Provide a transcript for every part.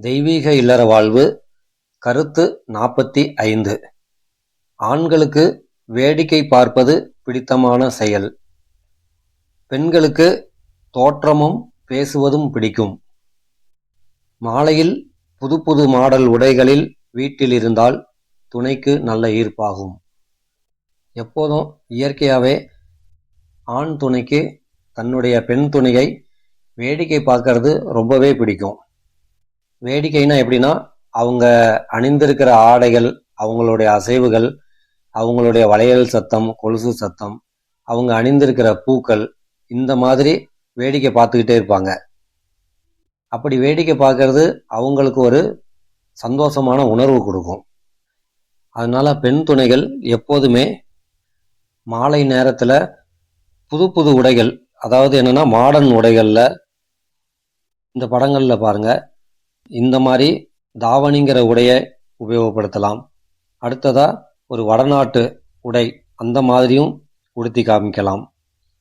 தெய்வீக இல்லற வாழ்வு கருத்து நாற்பத்தி ஐந்து. ஆண்களுக்கு வேடிக்கை பார்ப்பது பிடித்தமான செயல். பெண்களுக்கு தோற்றமும் பேசுவதும் பிடிக்கும். மாலையில் புது புது மாடல் உடைகளில் வீட்டில் இருந்தால் துணைக்கு நல்ல ஈர்ப்பாகும். எப்போதும் இயற்கையாகவே ஆண் துணைக்கு தன்னுடைய பெண் துணையை வேடிக்கை பார்க்கறது ரொம்பவே பிடிக்கும். வேடிக்கைனா எப்படின்னா அவங்க அணிந்திருக்கிற ஆடைகள் அவங்களுடைய அசைவுகள் அவங்களுடைய வளையல் சத்தம் கொலுசு சத்தம் அவங்க அணிந்திருக்கிற பூக்கள் இந்த மாதிரி வேடிக்கை பார்த்துக்கிட்டே இருப்பாங்க. அப்படி வேடிக்கை பார்க்கறது அவங்களுக்கு ஒரு சந்தோஷமான உணர்வு கொடுக்கும். அதனால பெண் துணைகள் எப்போதுமே மாலை நேரத்தில் புது புது உடைகள் அதாவது என்னன்னா மாடர்ன் உடைகளில் இந்த படங்களில் பாருங்கள் இந்த மாதிரி தாவணிங்கிற உடையை உபயோகப்படுத்தலாம். அடுத்ததாக ஒரு வடநாட்டு உடை அந்த மாதிரியும் உடுத்தி காமிக்கலாம்.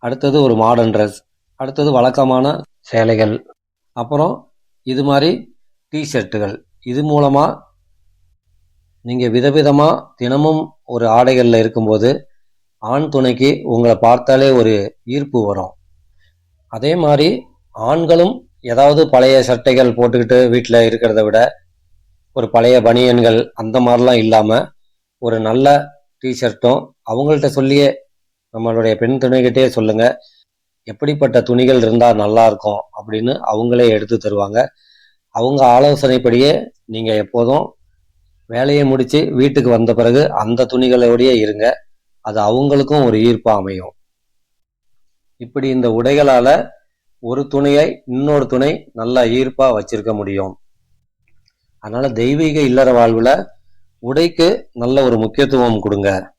அடுத்தது ஒரு மாடர்ன் ட்ரெஸ் அடுத்தது வழக்கமான சேலைகள். அப்புறம் இது மாதிரி டிஷர்ட்டுகள் இது மூலமாக நீங்கள் விதவிதமாக தினமும் ஒரு ஆடைகளில் இருக்கும்போது ஆண் துணைக்கு உங்களை பார்த்தாலே ஒரு ஈர்ப்பு வரும். அதே மாதிரி ஆண்களும் ஏதாவது பழைய சட்டைகள் போட்டுக்கிட்டு வீட்டில் இருக்கிறத விட ஒரு பழைய பனியன்கள் அந்த மாதிரிலாம் இல்லாமல் ஒரு நல்ல டிஷர்ட்டும் அவங்கள்ட்ட சொல்லியே நம்மளுடைய பெண் துணைகிட்டே சொல்லுங்க. எப்படிப்பட்ட துணிகள் இருந்தால் நல்லா இருக்கும் அப்படின்னு அவங்களே எடுத்து தருவாங்க. அவங்க ஆலோசனைப்படியே நீங்கள் எப்போதும் வேலையை முடித்து வீட்டுக்கு வந்த பிறகு அந்த துணிகளோடையே இருங்க. அது அவங்களுக்கும் ஒரு ஈர்ப்பாக அமையும். இப்படி இந்த உடைகளால் ஒரு துணையை இன்னொரு துணை நல்லா ஈர்ப்பாக வச்சிருக்க முடியும். அதனால தெய்வீக இல்லற வாழ்வில் உடைக்கு நல்ல ஒரு முக்கியத்துவம் கொடுங்க.